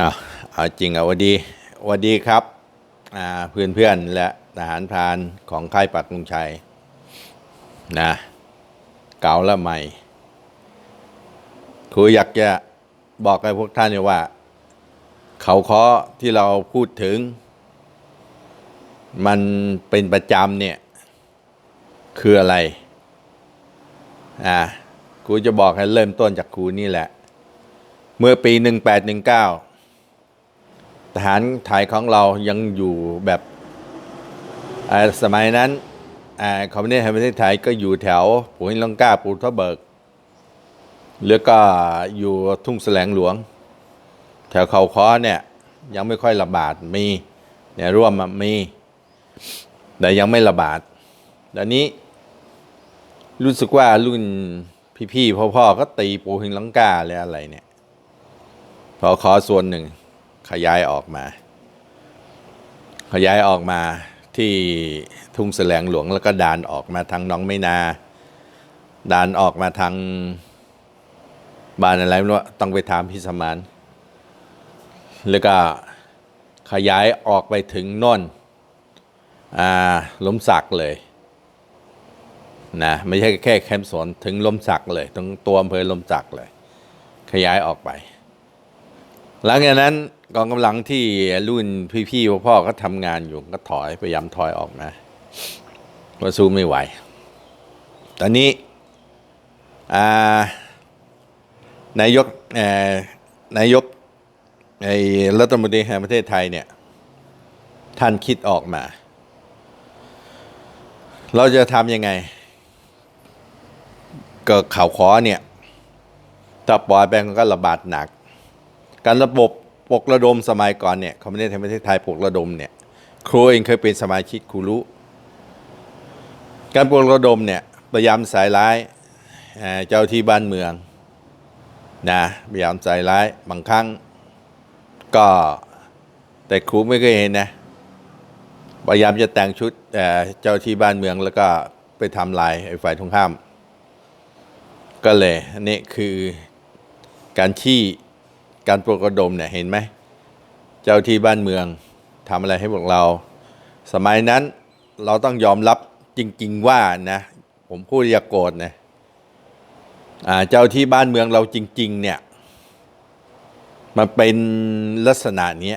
อาเอาจริงอะวันดีวันดีครับอ่าเพื่อนเพื่อนและทหารพรานของค่ายปักลุงชัยนะเก่าและใหม่ครูอยากจะบอกให้พวกท่านว่า เขาเคาะที่เราพูดถึง มันเป็นประจำเนี่ย คืออะไรอ่าครูจะบอกให้เริ่มต้นจากครูนี่แหละ เมื่อปี 1819 ทหารไทยของเรายังอยู่แบบสมัยนั้นอ่าคอมมิวนิสต์แห่งประเทศไทยก็อยู่แถวปูหินลังกาปูทะเบิกแล้วก็อยู่ทุ่งแสลงหลวง แถวเขาค้อเนี่ยยังไม่ค่อยระบาดมีเนี่ยร่วมมามีแต่ยังไม่ระบาดตอนนี้ รู้สึกว่ารุ่นพี่ๆพ่อๆก็ตีปูหินลังกาเลยอะไรเนี่ยพอขอส่วนหนึ่ง ขยายออกมา ขยายออกมาที่ทุ่งแสลงหลวงแล้วก็ดานออกมาทางน้องไม่นา ดานออกมาทางบ้านอะไรไม่รู้ต้องไปถามพี่สมานแล้วก็ขยายออกไปถึงน่นอ่าล้มสักเลยนะไม่ใช่แค่แคมป์สวนถึงล้มสักเลยตรงตัวอำเภอล้มสักเลย ขยายออกไป หลังจากนั้น กองกำลังที่รุ่นพี่ๆพ่อๆก็ทำงานอยู่ก็ถอยพยายามถอยออกมาเพราะสู้ไม่ไหว ตอนนี้านายกเอ่อนายกไอ้รัฐมนตรีแห่งประเทศไทยเนี่ย ท่านคิดออกมา เราจะทำยังไง ก็ข่าวขอเนี่ยถ้าปล่อยไปมันก็ระบาดหนัก การระบบ ปกระดมสมัยก่อนเนี่ยคอมมิวนิสต์แห่งประเทศไทยปกระดมเนี่ยครูเองเคยเป็นสมาชิกครูรู้ การปกระดมเนี่ยพยายามใส่ร้ายเจ้าที่บ้านเมืองนะพยายามใส่ร้ายบางครั้งก็แต่ครูไม่เคยเห็นนะพยายามจะแต่งชุดเจ้าที่บ้านเมืองแล้วก็ไปทำลายไอ้ฝ่ายตรงข้าม ก็เลยอันนี้คือการที่ การปลุกระดมเนี่ยเห็นไหม เจ้าที่บ้านเมืองทำอะไรให้พวกเรา สมัยนั้นเราต้องยอมรับจริง ๆ ว่านะผมพูดอย่าโกรธนะเจ้าที่บ้านเมืองเราจริง ๆ เนี่ยมันเป็นลักษณะนี้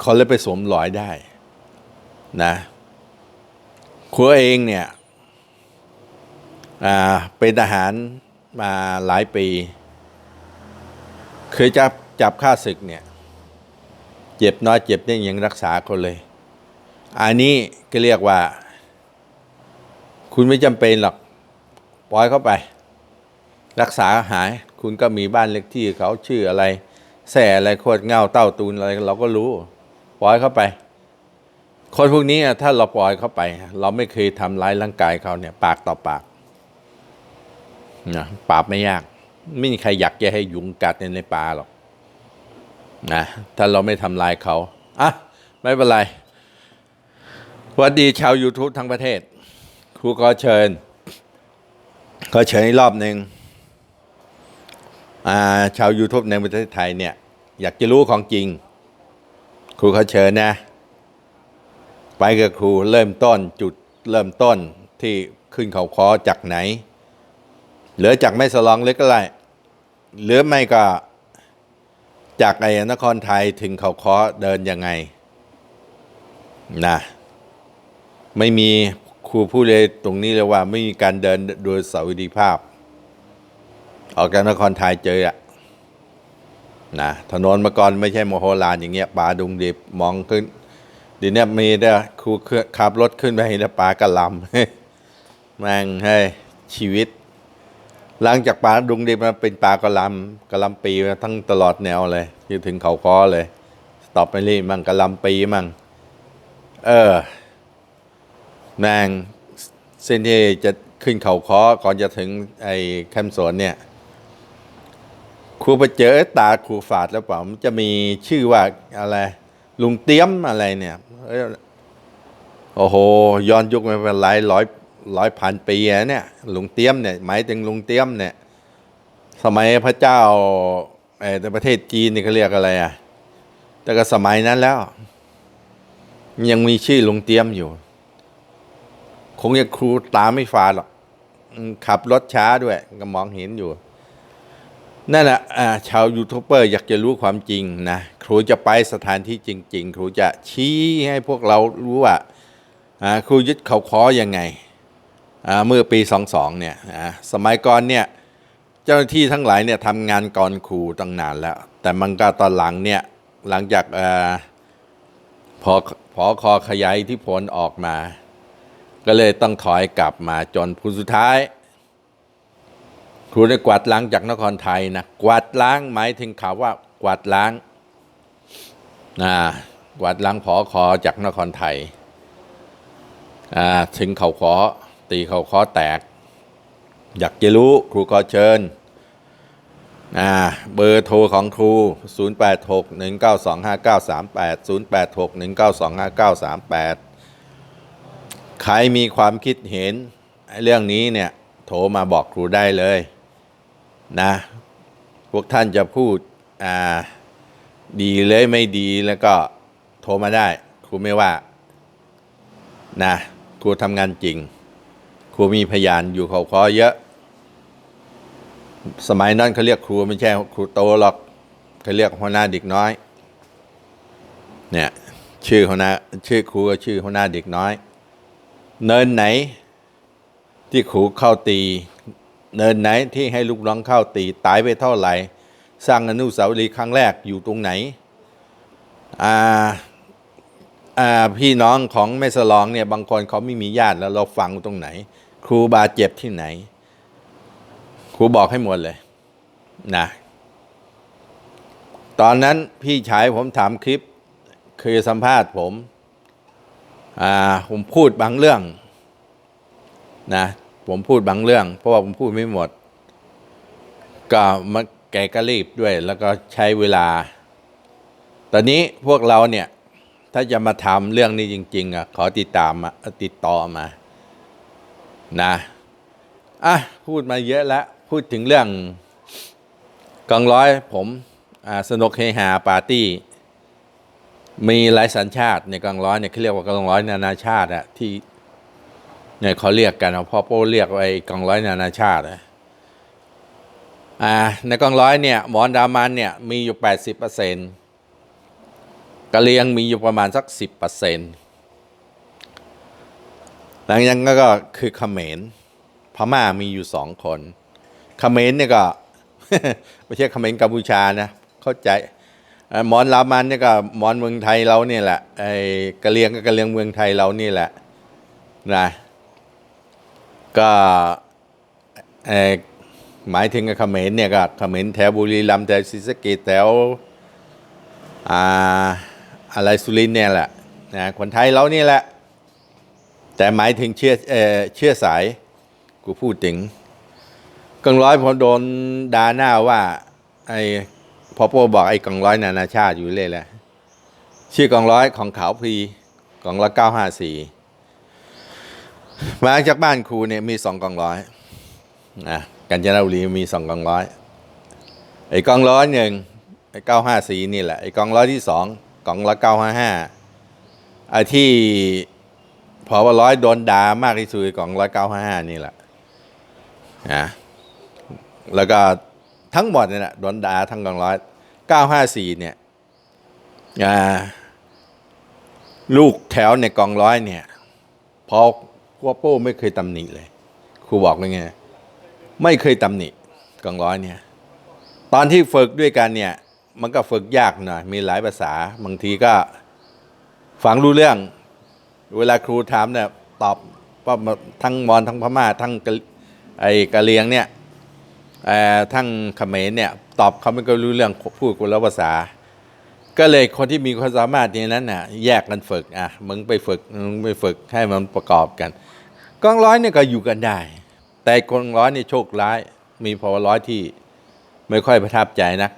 เขาเลยไปสวมรอยได้นะครัวเองเนี่ยเป็นทหารมาหลายปี คยจับจับค่าศึกเนี่ย เจ็บน้อยเจ็บเนี่ยยังรักษาคนเลย อันนี้ก็เรียกว่า คุณไม่จำเป็นหรอกปล่อยเข้าไป รักษาหาย คุณก็มีบ้านเล็กที่เขาชื่ออะไร แส่อะไรโคตรเงาเต้าตูนอะไรเราก็รู้ ปล่อยเข้าไป คนพวกนี้ถ้าเราปล่อยเข้าไป เราไม่เคยทำร้ายร่างกายเขาเนี่ย ปากต่อปากนะปราบไม่ยาก ไม่มีใครอยากจะให้ยุงกัดในในป่าหรอกนะถ้าเราไม่ทำลายเขาอะไม่เป็นไรสวัสดีชาว YouTube ทั้งประเทศ ครูก็เชิญ ก็เชิญอีกรอบหนึ่งอ่าชาว YouTube ในประเทศไทยเนี่ย อยากจะรู้ของจริง ครูเขาเชิญนะ ไปกับครูเริ่มต้นจุดเริ่มต้นที่ขึ้นเขาคอจากไหน เหลือจากแม่สลองเล็กก็ไร หรือไม่ก็จากไอ้นครไทยถึงเขาเคาะเดินยังไงนะไม่มีครูพูดเลยตรงนี้เลยว่า ไม่มีการเดินโดยสวัสดิภาพ ออกจากนครไทยเจออะนะถนนเมื่อก่อนไม่ใช่โมโหลานอย่างเงี้ยป่าดุงดิบมองขึ้นเดียวนี้มีได้อครูขับรถขึ้นไปเห็นป่ากระลำแม่งให้ยชีวิต หลังจากป่าดุงดิบมันเป็นป่ากระลำกระลำปีมาทั้งตลอดแนวเลยจนถึงเขาคอเลยต็อไปนี่มั่งกระลำปีมั่งเออแมงเส้นที่จะขึ้นเขาคอก่อนจะถึงไอ้แคมสวนเนี่ยครูไปเจอตาครูฝาดแล้วเปล่ามันจะมีชื่อว่าอะไรลุงเตี้ยมอะไรเนี่ยเอ้ยโอ้โหย้อนยุคมาเป็นหลายร้อย ร้อยพันปีเนี่ยลุงเตี้ยมเนี่ยหมายถึงลุงเตี้ยมเนี่ยสมัยพระเจ้าเออในประเทศจีนนี่เขาเรียกอะไรอะแต่ก็สมัยนั้นแล้ว ยังมีชื่อลุงเตรียมอยู่ คงยังครูตาไม่ฟาหรอกขับรถช้าด้วยก็มองเห็นอยู่นั่นแหละชาวยูทูบเบอร์อยากจะรู้ความจริงนะครูจะไปสถานที่จริง ๆ ครูจะชี้ให้พวกเรารู้ว่าครูยึดเขาคอยังไง เมื่อปี 22เนี่ยสมัยก่อนเนี่ยเจ้าหน้าที่ทั้งหลายเนี่ยทำงานก่อนครูตั้งนานแล้ว แต่มันก็ตอนหลังเนี่ยหลังจากอพอพอคอขยายที่ผลออกมา ก็เลยต้องถอยกลับมาจนผู้สุดท้าย ครูได้กวาดล้างจากนครไทยนะกวาดล้างหมายถึงข่าวว่ากวาดล้างนะกวาดล้างผอคอจากนครไทยถึงเขาขอ ตีเขาขอแตก อยากจะรู้ครูก็เชิญเบอร์โทรของครู 086 1925938 086 1925938 ใครมีความคิดเห็นเรื่องนี้เนี่ยโทรมาบอกครูได้เลยนะพวกท่านจะพูดดีเลยไม่ดีแล้วก็โทรมาได้ ครูไม่ว่านะครูทำงานจริง ครูมีพยานอยู่เขาคอเยอะ สมัยนั้นเขาเรียกครูไม่ใช่ครูโตหรอกเขาเรียกหัวหน้าเด็กน้อย เนี่ยชื่อหัวหน้าชื่อครูก็ชื่อหัวหน้าเด็กน้อย เนินไหน ที่ครูเข้าตี เนินไหนที่ให้ลูกน้องเข้าตีตายไปเท่าไหร่สร้างอนุสาวรีย์ครั้งแรกอยู่ตรงไหนอ่าอ่าพี่น้องของแม่สลองเนี่ยบางคนเขาไม่มีญาติแล้วเราฟังตรงไหน ครูบาดเจ็บที่ไหน ครูบอกให้หมดเลยนะตอนนั้นพี่ชายผมถามคลิปเคยสัมภาษณ์ผม อ่า ผมพูดบางเรื่อง นะ ผมพูดบางเรื่อง เพราะว่าผมพูดไม่หมด ก็มาแกก็รีบด้วย แล้วก็ใช้เวลา ตอนนี้พวกเราเนี่ย ถ้าจะมาทำเรื่องนี้จริง ๆอะขอติดตามติดต่อมา นะอะพูดมาเยอะแล้ว พูดถึงเรื่องกองร้อยผมสนุกเฮฮาปาร์ตี้ มีหลายสัญชาติในกองร้อยเนี่ยเขาเรียกว่ากองร้อยนานาชาติอะที่เนี่ยเขาเรียกกันเอาพ่อโป้เรียกไอ้กองร้อยนานาชาติอะอ่าในกองร้อยเนี่ยหมอนดามันเนี่ยมีอยู่ 80%กะเลียงมีอยู่ประมาณสัก 10% หลังจากนั้นก็คือเขมรพม่ามีอยู่สองคนเขมรเนี่ยก็ไม่ใช่เขมรกัมพูชานะเข้าใจหมอนลามันเนี่ยก็หมอนเมืองไทยเราเนี่ยแหละไอ้กะเลียงก็กะเลียงเมืองไทยเรานี่แหละนะก็เอ่อหมายถึงกับเขมรเนี่ยก็เขมรแถวบุรีรัมย์แถวศรีสะเกษแถวอ่าอะไรสุรินเนี่ยแหละนะคนไทยเรานี่แหละ แต่หมายถึงเชื่อเอ่อเชื่อสาย กูพูดถึงกองร้อยผมโดนด่าหน้าว่าไอ้พอโปบอกไอ้กองร้อยนานาชาติอยู่เลยแหละชื่อกองร้อยของขาวพรีกองร้อยเก้าห้าสี่มาจากบ้านครูเนี่ยมีสองกองร้อยนะกัญจนบุรีมีสองกองร้อยไอ้กองร้อยหนึ่งไอ้เก้าห้าสี่นี่แหละไอ้กองร้อยที่สองกองร้อยเก้าห้าห้าไอ้ที่ พอว่าร้อยโดนด่ามากที่สุดของร้อยเก้าห้านี่แหละนะแล้วก็ทั้งหมดเนี่ยนะโดนด่าทั้งกองร้อยเก้าห้าสี่เนี่ยลูกแถวในกองร้อยเนี่ยพอครูโป้ไม่เคยตำหนิเลย ครูบอกเลยไงไม่เคยตำหนิกองร้อยเนี่ย ตอนที่ฝึกด้วยกันเนี่ย มันก็ฝึกยากหน่อยมีหลายภาษาบางทีก็ฟังรู้เรื่อง เวลาครูถามเนี่ยตอบว่าทั้งมอญทั้งพม่าทั้งไอ้กะเลียงเนี่ยเอ่อทั้งเขมรเนี่ยตอบเขาไม่ก็รู้เรื่องพูดคนละภาษา ก็เลยคนที่มีความสามารถอย่างนั้นน่ะแยกกันฝึกอะมึงไปฝึกมึงไปฝึกให้มันประกอบกันกองร้อยเนี่ยก็อยู่กันได้ แต่กองร้อยเนี่ยโชคร้าย มีพอร้อยที่ไม่ค่อยประทับใจนะ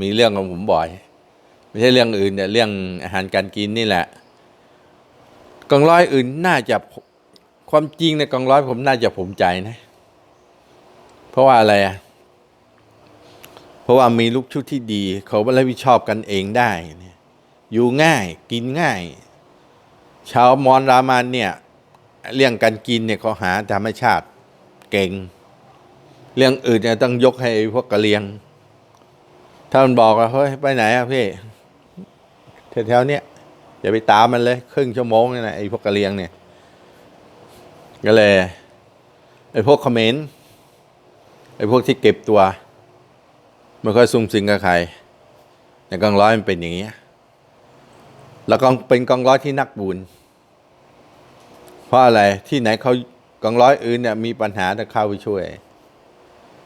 มีเรื่องของผมบ่อย ไม่ใช่เรื่องอื่นเนี่ยเรื่องอาหารการกินนี่แหละ กองร้อยอื่นน่าจะความจริงในกองร้อยผมน่าจะภูมิใจนะ เพราะว่าอะไรอะ เพราะว่ามีลูกชุดที่ดี เขารับผิดชอบกันเองได้เนี่ยอยู่ง่ายกินง่าย ชาวมอญรามันเนี่ย เรื่องการกินเนี่ยเขาหาธรรมชาติเก่ง เรื่องอื่นเนี่ยต้องยกให้พวกกะเหรียง ถ้ามันบอกว่าเฮ้ยไปไหนอะพี่แถวๆเนี้ย อย่าไปตามมันเลย ครึ่งชั่วโมงนี่นะไอ้พวกกะเหรียงเนี่ยก็เลยไอ้พวกคอมเขมรไอ้พวกที่เก็บตัวไม่ค่อยซุ่มสิงกับใครในกองร้อยมันเป็นอย่างเงี้ยแล้วกองเป็นกองร้อยที่นักบุญเพราะอะไรที่ไหนเขากองร้อยอื่นเนี่ยมีปัญหาจะเข้าไปช่วย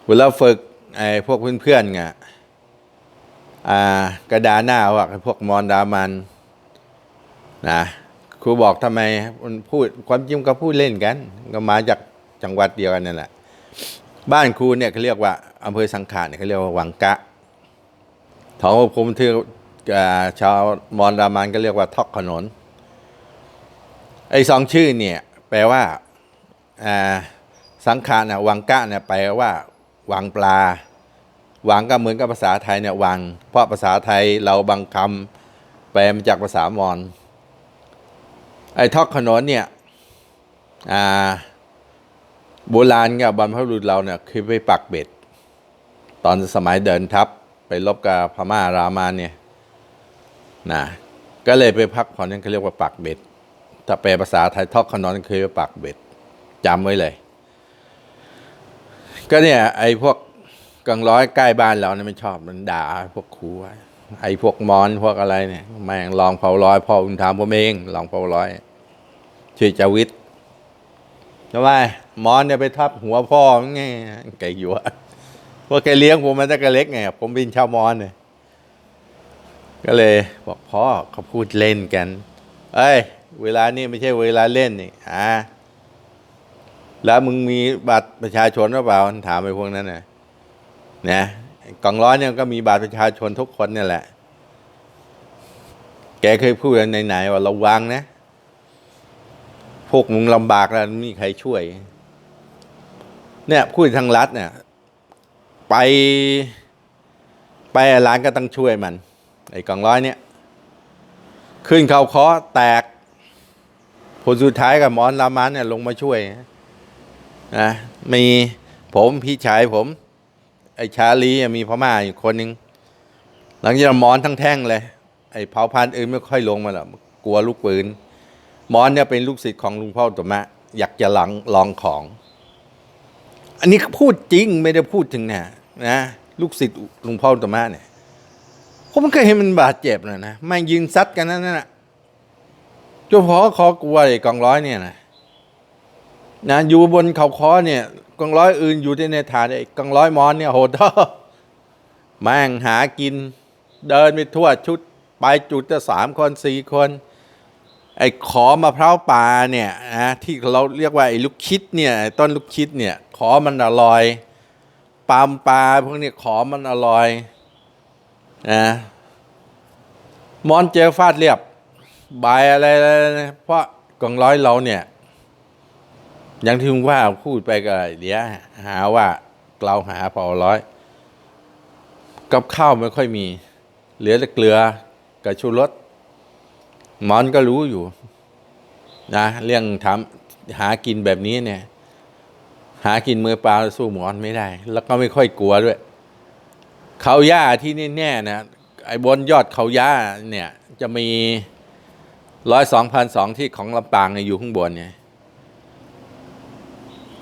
เวลาฝึกไอ้พวกเพื่อนๆไงอ่ากระดาหน้าว่าไอ้พวกมอนดามัน นะครูบอกทำไมมันพูดความจริงก็พูดเล่นกัน ก็มาจากจังหวัดเดียวกันนั่นแหละบ้านครูเนี่ยเขาเรียกว่าอำเภอสังขารเนี่ยเขาเรียกว่าวังกะท้องผมที่อ่าชาวมอนดามันก็เรียกว่าทอกขนนไอ้สองชื่อเนี่ย แปลว่าอ่าสังขารเนี่ยวังกะเนี่ยแปลว่าวังปลาวังก็เหมือนกับภาษาไทยเนี่ยวัง เพราะภาษาไทยเราบางคำแปลมาจากภาษามอญ ไอ้ทอกขนนเนี่ยอ่าโบราณกับบรรพบุรุษเราเนี่ยเคยไปปักเบ็ด ตอนสมัยเดินทัพไปรบกับพม่ารามันเนี่ยนะก็เลยไปพักผ่อนนั่นเขาเรียกว่าปักเบ็ด ถ้าแปลภาษาไทยทอกขนนคือปักเบ็ดจำไว้เลย ก็เนี่ยไอ้พวกกังร้อยใกล้บ้านเราเนี่ยไมันชอบมันด่าพวกครูไว้ไอ้พวกมอนพวกอะไรเนี่ยแม่งลองเผาร้อยพ่ออุณทามผมเองลองเผาร้อย ชื่อจาวิทย์ทำไมมอนเนี่ยไปทับหัวพ่อไงแกอยู่วะพวกแกเลี้ยงผมมาตั้งแต่เล็กไงผมเป็นชาวมอนเนี่ยก็เลยบอกพ่อเขาพูดเล่นกัน เอ้ย เวลานี่ไม่ใช่เวลาเล่นนี่อ่าแล้วมึงมีบัตรประชาชนหรือเปล่าถามไปพวกนั้นนะนะกองร้อยเนี่ยก็มีบัตรประชาชนทุกคนเนี่ยแหละ แกเคยพูดในไหนๆว่าระวังนะ พวกมึงลำบากแล้วม่มีใครช่วย เนี่ยพูดทางรัฐเนี่ย ไป ไปร้านก็ต้องช่วยมัน ไอ้กองร้อยเนี่ย ขึ้นเขาเคาะแตก ผลสุดท้ายกับหมอนรามันเนี่ยลงมาช่วยนะมีผมพี่ชายผม ไอ้ชาลีมีพม่าอยู่คนหนึ่งหลังจากหมอนทั้งแท่งเลย ไอ้เผาพันธุ์อื่นไม่ค่อยลงมาหรอกกลัวลูกปืน หมอนเนี่ยเป็นลูกศิษย์ของลุงพ่อตุมะ อยากจะลองลองของ อันนี้พูดจริงไม่ได้พูดถึงเนะนะลูกศิษย์ลุงพ่อตุมะเนี่ยผมเคยเห็นมันบาดเจ็บเลยนะแม่งยิงซัดกันนั่นน่ะเจ้าพอคอกลัวไอ้กองร้อยเนี่ยนะนะอยู่บนเขาคอเนี่ยกองร้อยอื่นอยู่ที่ในฐานไอ้กองร้อยมอนเนี่ยโหดแม่งหากิน เดินไปทั่วชุด ไปจุดจะสามคนสี่คน ไอ้ขอมะพร้าวป่าเนี่ยนะที่เราเรียกว่าไอ้ลูกชิดเนี่ยต้นลูกชิดเนี่ยขอมันอร่อยปามปลาพวกเนี้ขอมันอร่อยนะมอนเจอฟาดเรียบใบอะไรนะเพราะกองร้อยเราเนี่ย อย่างที่คุณว่าพูดไปก็เดี๋ยวหาว่าเราหาพอร้อย กับข้าวไม่ค่อยมี เหลือแต่เกลือกับชูรส มอนก็รู้อยู่ นะ เรื่องทำหากินแบบนี้เนี่ย หากินมือเปล่าสู้หมอนไม่ได้ แล้วก็ไม่ค่อยกลัวด้วย เขาย่าที่แน่ๆนะไอ้บนยอดเขาย่าเนี่ย จะมีร้อยสองพันสองที่ของลำปางเนี่ยอยู่ข้างบนเนี่ย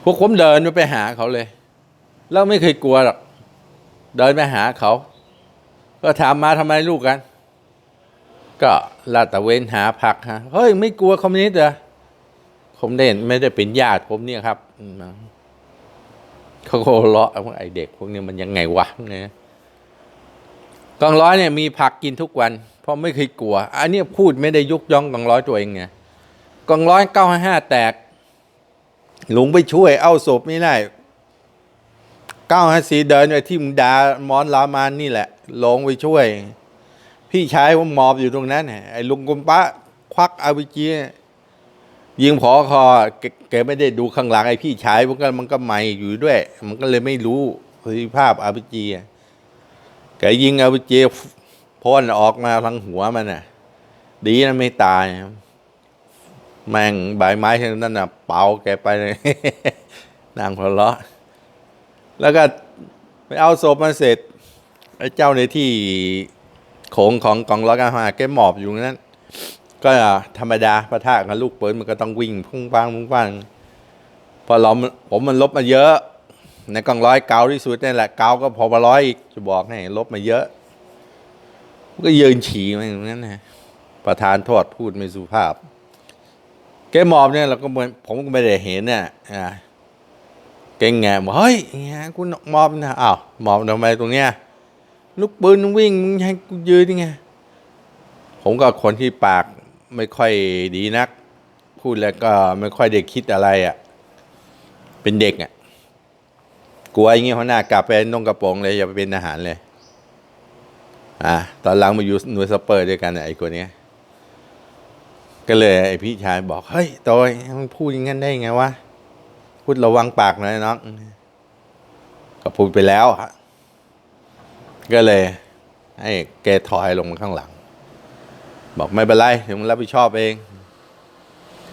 พวกผมเดินไปหาเขาเลย แล้วไม่เคยกลัวหรอกเดินไปหาเขา ก็ถามมาทำไมลูกกัน ก็ลาดตะเวนหาผักฮะเฮ้ยไม่กลัวคอมมิวนิสต์เหรอผมเด่นไม่ได้เป็นญาติผมเนี่ยครับเขาก็เลาะไอเด็กพวกนี้มันยังไงวะเนี่ยกองร้อยเนี่ยมีผักกินทุกวัน เพราะไม่เคยกลัว อันนี้พูดไม่ได้ยุกย่องกองร้อยตัวเองไงกองร้อยเก้าห้าแตก หลงไปช่วยเอาศพไม่ได้เก้าห้าสีเดินไปที่มุงดามอนรามานนี่แหละลงไปช่วย พี่ชายผมหมอบอยู่ตรงนั้นไอ้ลุงกุมปะควักอาวิจียิงผอคอแกไม่ได้ดูข้างหลังไอ้พี่ชายมันก็มันก็ใหม่อยู่ด้วย มันก็เลยไม่รู้ประสิทธิภาพอาวิจีแกยิงอาไปเจพ่นออกมาทางหัวมันน่ะ ดีนะไม่ตาย แม่งใบไม้ทั้งนั้นน่ะ เป่าแกไปเลยนางพลาะแล้วก็ไปเอาศพมาเสร็จไอ้เจ้าในที่ โขงของกองร้อยการทหารแกหมอบอยู่นั้น ก็ธรรมดาประทะกับลูกปืนมันก็ต้องวิ่งพุ่งปังพุ่งปังพอเราผมมันลบมาเยอะ ในกองร้อยเกาที่สุดนี่แหละเกาก็พอมาร้อยอีกจะบอกให้ลบมาเยอะ ก็ยืนฉี่มาอย่างนั้นนะประธานโทษพูดไม่สุภาพ แกหมอบเนี่ยเราก็ผมก็ไม่ได้เห็นเน่ะอ่าเก่งไงบอกเฮ้ยเงี้ยกูหมอบนะอ้าวหมอบทำไมตรงเนี้ย ลูกปืนวิ่งมึงให้กูยืนยังไง ผมก็คนที่ปากไม่ค่อยดีนัก พูดแล้วก็ไม่ค่อยได้คิดอะไรอะ่ะ เป็นเด็กอะ่ะ กลัวอย่างงี้หัวหน้ากลับไปนุ่งกระโปรงเลยอย่าไปเป็นทหารเลย อ่าตอนหลังมาอยู่หน่วยสเปอร์ด้วยกันน่ะไอ้คนเนี้ยก็เลยไอ้พี่ชายบอก เฮ้ยโตยมึงพูดอย่างนั้นได้ไงวะพูดระวังปากหน่อยน้องก็พูดไปแล้วฮะ ก็เลย ให้แกถอยลงมาข้างหลัง บอกไม่เป็นไรเดี๋ยวมึงรับผิดชอบเอง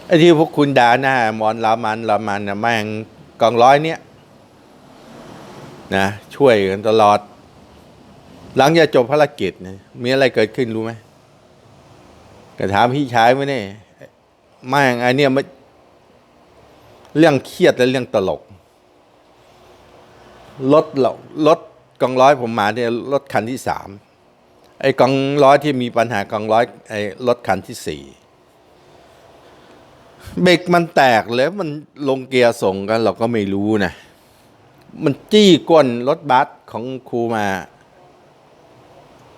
ไอ้ที่พวกคุณด่าหน้ามอนลามันลามันนะแม่งกองร้อยเนี้ยนะช่วยกันตลอด หลังจากจบภารกิจนี่ยมีอะไรเกิดขึ้นรู้ไหมก็ถามพี่ชายไว้เนี่ยแม่งไอเนี่ยมันเรื่องเครียดและเรื่องตลกรถเรารถ กองร้อยผมมาเนี่ยรถคันที่สามไอ้กองร้อยที่มีปัญหากองร้อยไอ้รถคันที่สี่เบรกมันแตกแล้วมันลงเกียร์ส่งกันเราก็ไม่รู้นะ มันจี้ก้นรถบัสของครูมา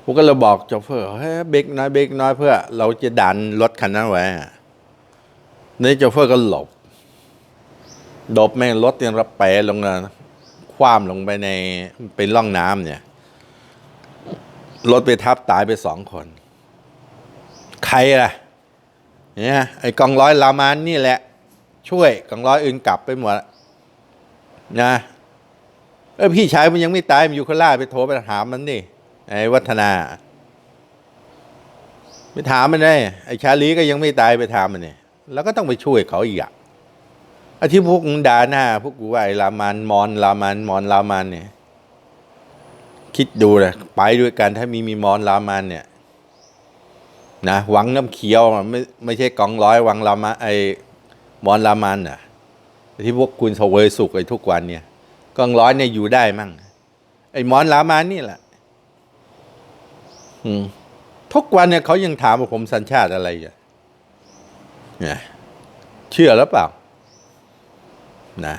ผมก็เลยบอกโจเฟอร์เฮ้ยเบรกน้อยเบรกน้อยเพื่อ เราจะดันรถคันนั้นไว้นี่โจเฟอร์ก็หลบหลบแม่งรถยังระเปะลงนะ คว่ำลงไปในเป็นร่องน้ำเนี่ยรถไปทับตายไปสองคน ใครล่ะเนี่ยไอ้กองร้อยลามานนี่แหละ ช่วยกองร้อยอื่นกลับไปหมดนะเออพี่ชายมันยังไม่ตายมันอยู่โคราชไปโทรไปถามมันนี่ไอ้วัฒนาไปถามมันได้ไอ้ชาลีก็ยังไม่ตายไปถามมันเนี่ยแล้วก็ต้องไปช่วยเขาอีกอะ อที่พวกมึงด่าหน้า พวกกูว่าไอ้ลามานมอนลามานมอนลามานเนี่ย คิดดูเลยไปด้วยกันถ้ามีมีมอนรามันเนี่ย นะหวังน้ำเขียวไม่ไม่ใช่กองร้อยวังรามาไอมอนรามันอะ ที่พวกคุณเสวยสุขไอ้ทุกวันเนี่ยกองร้อยเนี่ยอยู่ได้มั่งไอ้มอนรามันนี่แหละทุกวันเนี่ยเขายังถามว่าผมสัญชาติอะไรอยู่เนี่ยเชื่อแล้วเปล่า นะ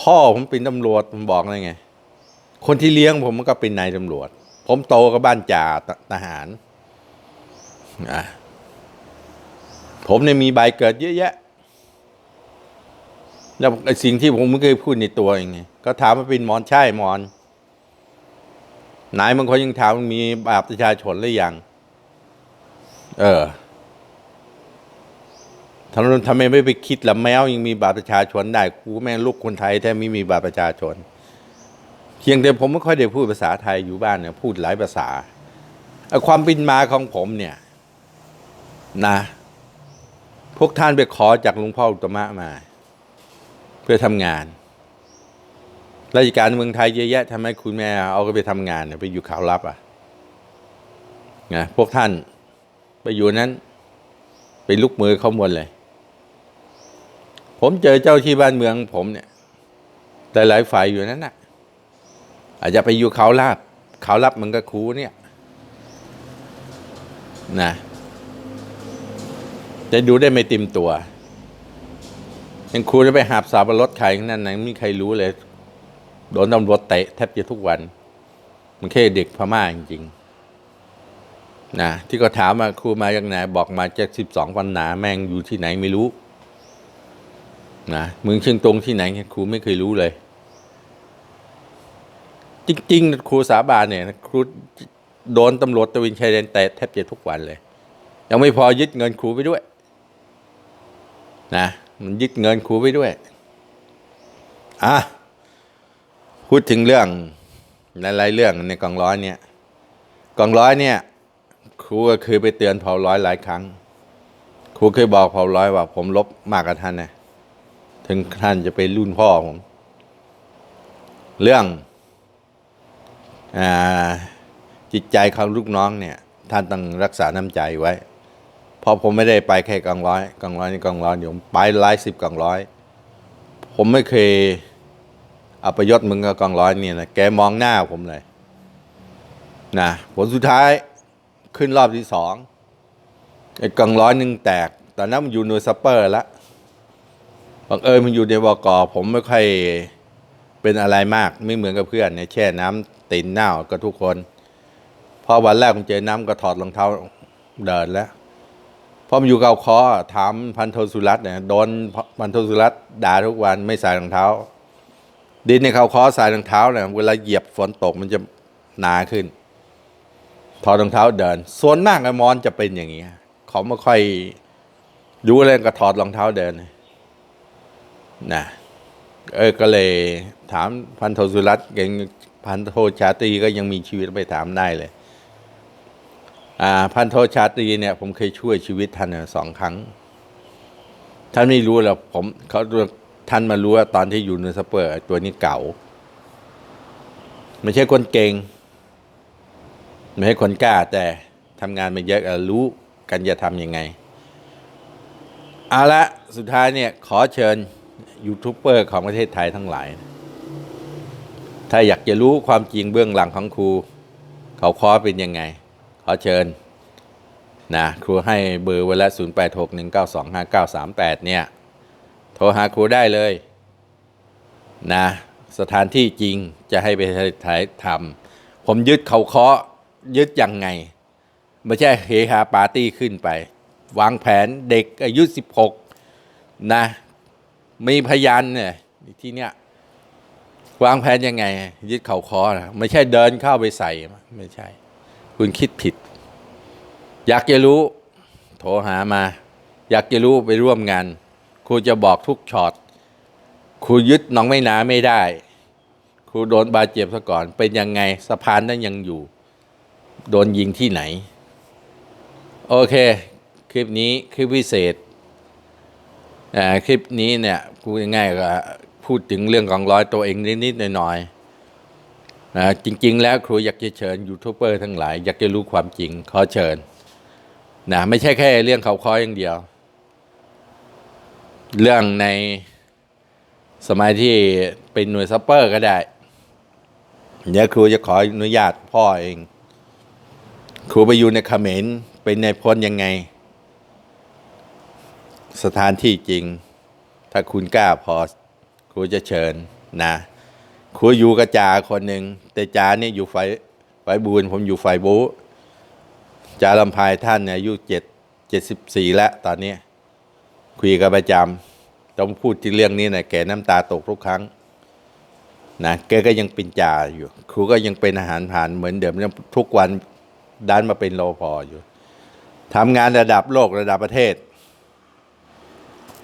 พ่อผมเป็นตำรวจผมบอกเลยไง คนที่เลี้ยงผมมันก็เป็นนายตำรวจ ผมโตกับบ้านจ่าทหารอะผมเนี่ยมีใบเกิดเยอะแยะ แล้วไอ้สิ่งที่ผมไม่เคยพูดในตัวเองไงก็ถามว่าเป็นมอนใช่มอนนายบางคนยังถามมีบาปประชาชนหรือยัง เออ ทำไมทำไมไม่ไปคิดละแมวยังมีบาปประชาชนได้กูแม่งลูกคนไทยแท้ไม่มีบาปประชาชนเพียงแต่ผมไม่ค่อยได้พูดภาษาไทยอยู่บ้านเนี่ยพูดหลายภาษาความเป็นมาของผมเนี่ย นะ พวกท่านไปขอจากหลวงพ่ออุตตมะมา เพื่อทำงานราชการเมืองไทยเยอะแยะทำไมคุณแม่เอาก็ไปทำงานเนี่ยไปอยู่ข่าวลับอะนะพวกท่านไปอยู่นั้น ไปลุกมือเขาหมดเลย ผมเจอเจ้าที่บ้านเมือง ผมเนี่ยแต่หลายฝ่ายอยู่นั้นน่ะ อาจจะไปอยู่เขาลาบเขารับมันก็ครูเนี่ยนะจะดูได้ไม่ติมตัวยังครูจะไปหาบสาบรถใครนั่นนะไม่มีใครรู้เลย โดนตำรวจเตะแทบจะทุกวัน มันแค่เด็กพม่าจริงๆนะที่ก็ถามมาครูมาจากไหนบอกมาจากสิบสองปันนาแม่งอยู่ที่ไหนไม่รู้ นะเมืองเชียงตงที่ไหนครูไม่เคยรู้เลย จริงๆ ครูสาบานเนี่ยครูโดนตำรวจตะวินชายแดนแต่แทบจะทุกวันเลย ยังไม่พอยึดเงินครูไปด้วยนะมันยึดเงินครูไปด้วยอะพูดถึงเรื่องหลายๆเรื่องในกองร้อยเนี่ยกองร้อยเนี่ย ครูก็เคยไปเตือนเผาร้อยหลายครั้ง ครูเคยบอกเผาร้อยว่า ผมลบมากกับท่านนะ ถึงท่านจะเป็นรุ่นพ่อผมเรื่องอจิตใจของลูกน้องเนี่ย ท่านต้องรักษาน้ำใจไว้ เพราะผมไม่ได้ไปแค่กองร้อยกองร้อยนี่กองร้อยเดี๋ยวผมไปหลายสิบกองร้อย ผมไม่เคยอัปยศมึงกับกองร้อยเนี่ยนะแกมองหน้าผมเลยนะผลสุดท้ายขึ้นรอบที่สองไอ้กองร้อยหนึ่งแตก ตอนนั้นมันอยู่หน่วยซัปเปอร์แล้ว บังเอิญมันอยู่ในบกผมไม่ค่อยเป็นอะไรมาก ไม่เหมือนกับเพื่อนเนี่ยแช่น้ำตีนเน่าก็ทุกคน พอวันแรกผมเจอน้ำก็ถอดรองเท้าเดินแล้วพอมันอยู่เกาคอถามพันโทสุรัตน์เนี่ยโดนพันโทสุรัตน์ด่าทุกวันไม่ใส่รองเท้า ดินในเขาคอใส่รองเท้าเนี่ยเวลาเหยียบฝนตกมันจะหนาขึ้น ถอดรองเท้าเดิน ส่วนมากไอ้มอนจะเป็นอย่างนี้เขาไม่ค่อยรู้อะไรก็ถอดรองเท้าเดิน นะเออก็เลยถามพันโทสุรัตน์ยังพันโทชาตรีก็ยังมีชีวิตไปถามได้เลยอ่าพันโทชาตรีเนี่ย ผมเคยช่วยชีวิตท่านสองครั้ง ท่านไม่รู้หรอกผมเขาท่านมารู้ว่าตอนที่อยู่ในสเปอร์ตัวนี้เก่า ไม่ใช่คนเก่ง ไม่ใช่คนกล้า แต่ทำงานมาเยอะอะรู้กันจะทำยังไงเอาละสุดท้ายเนี่ย ขอเชิญ ยูทูบเบอร์ของประเทศไทยทั้งหลาย ถ้าอยากจะรู้ความจริงเบื้องหลังของครู เขาคอเป็นยังไง ขอเชิญนะครูให้เบอร์ไว้แล้ว0 8 6 1 9 2 5 9 3 8 เนี่ย โทรหาครูได้เลยนะสถานที่จริงจะให้ไปถ่ายทำผมยึดเขาเคาะยึดยังไง ไม่ใช่เฮฮาปาร์ตี้ขึ้นไป วางแผนเด็กอายุ 16 นะ มีพยานเนี่ยที่เนี้ยวางแผนยังไง ยึดเข่าคอนะไม่ใช่เดินเข้าไปใส่ ไม่ใช่ คุณคิดผิด อยากจะรู้ โทรหามา อยากจะรู้ไปร่วมงานครูจะบอกทุกช็อตครูยึดน้องไม่นาไม่ได้ครูโดนบาดเจ็บซะก่อน เป็นยังไงสะพานนั้นยังอยู่ โดนยิงที่ไหน โอเค คลิปนี้คลิปพิเศษ คลิปนี้เนี่ยพูดง่ายๆก็พูดถึงเรื่องของร้อยตัวเองนิดๆหน่อยๆนะจริง ๆ แล้วครูอยากจะเชิญยูทูบเบอร์ทั้งหลาย อยากจะรู้ความจริงขอเชิญนะไม่ใช่แค่เรื่องเขาคออย่างเดียว เรื่องในสมัยที่เป็นหน่วยซัปเปอร์ก็ได้เดี๋ยวครูจะขออนุญาตพ่อเอง ครูไปอยู่ในเขมรเป็นในายพลยังไง สถานที่จริง ถ้าคุณกล้าพอครูจะเชิญนะครูอยู่กับจาคนหนึ่งแต่จ่าเนี่ยอยู่ไฟไฟบูนผมอยู่ไฟบูจ่าลำพายท่านเนี่ยอายุเจ็ดเจ็ดสิบสี่แล้วตอนนี้ คุยกันประจำต้องพูดที่เรื่องนี้นะแกน้ำตาตกทุกครั้งนะแกก็ยังเป็นจ่าอยู่ ครูก็ยังเป็นอาหารผ่านเหมือนเดิมทุกวันดันมาเป็นรปภอยู่ทำงานระดับโลกระดับประเทศ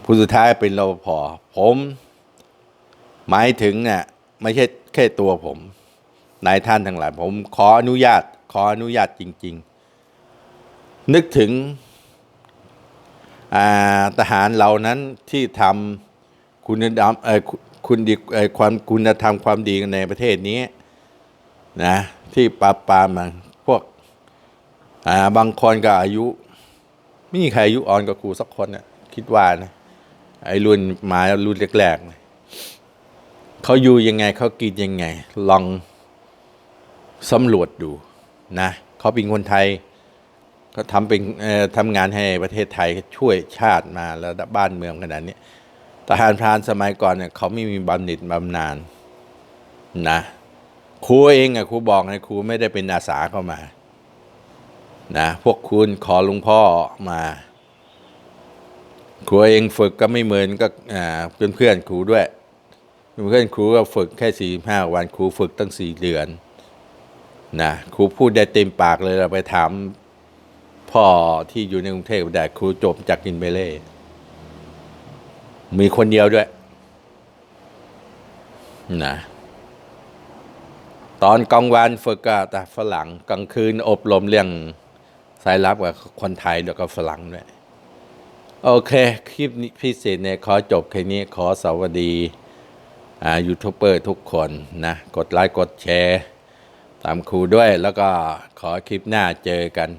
ผู้สุดท้ายเป็นรปภผม หมายถึงเนี่ยไม่ใช่แค่ตัวผมนายท่านทั้งหลาย ผมขออนุญาต ขออนุญาตจริง ๆ นึกถึงทหารเหล่านั้นที่ทำคุณธรรมคุณดีความคุณธรรมความดีในประเทศนี้นะที่ปราบปรามาพวกบางคนก็อายุ ไม่มีใครอายุอ่อนกับครูสักคนน่ะคิดว่านะ ไอ้รุ่นมารุ่นแรกๆเขาอยู่ยังไงเขากินยังไง ลองสำรวจดูนะเขาเป็นคนไทยก็ทำเป็นทำงานให้ประเทศไทยช่วยชาติมาแล้วบ้านเมืองขนาดนี้ทหารพรานสมัยก่อนเนี่ยเขาไม่มีบำเหน็จบำนาญนะครูเองอะครูบอกนะครูไม่ได้เป็นอาสาเข้ามา นะ พวกคุณขอลุงพ่อมา ครูเองฝึกก็ไม่เหมือนก็เพื่อนเพื่อนๆครูด้วย เพื่อนครูก็ฝึกแค่สี่ห้าวันครูฝึกตั้งสี่เดือนนะครูพูดได้เต็มปากเลยเราไปถามพ่อที่อยู่ในกรุงเทพแต่ครูจบจากกินเบเล่มีคนเดียวด้วยนะตอนกลางวันฝึกกับแต่ฝรั่งกลางคืนอบรมเรื่องสายลับกับคนไทยแล้วก็ฝรั่งด้วย โอเค คลิปพิเศษเนี่ยขอจบแค่นี้ขอสวัสดีอ่ายูทูบเบอร์ทุกคนนะ กดไลค์กดแชร์ ตามครูด้วยแล้วก็ขอคลิปหน้าเจอกัน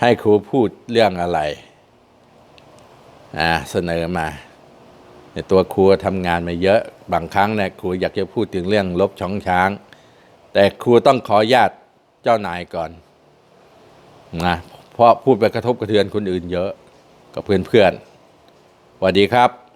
ให้ครูพูดเรื่องอะไร อ่า เสนอมาเนี่ยตัวครูทำงานมาเยอะบางครั้งเนี่ยครูอยากจะพูดถึงเรื่องลบช่องช้าง แต่ครูต้องขอญาตเจ้านายก่อนนะเพราะพูดไปกระทบกระเทือนคนอื่นเยอะ กับเพื่อนๆสวัสดีครับ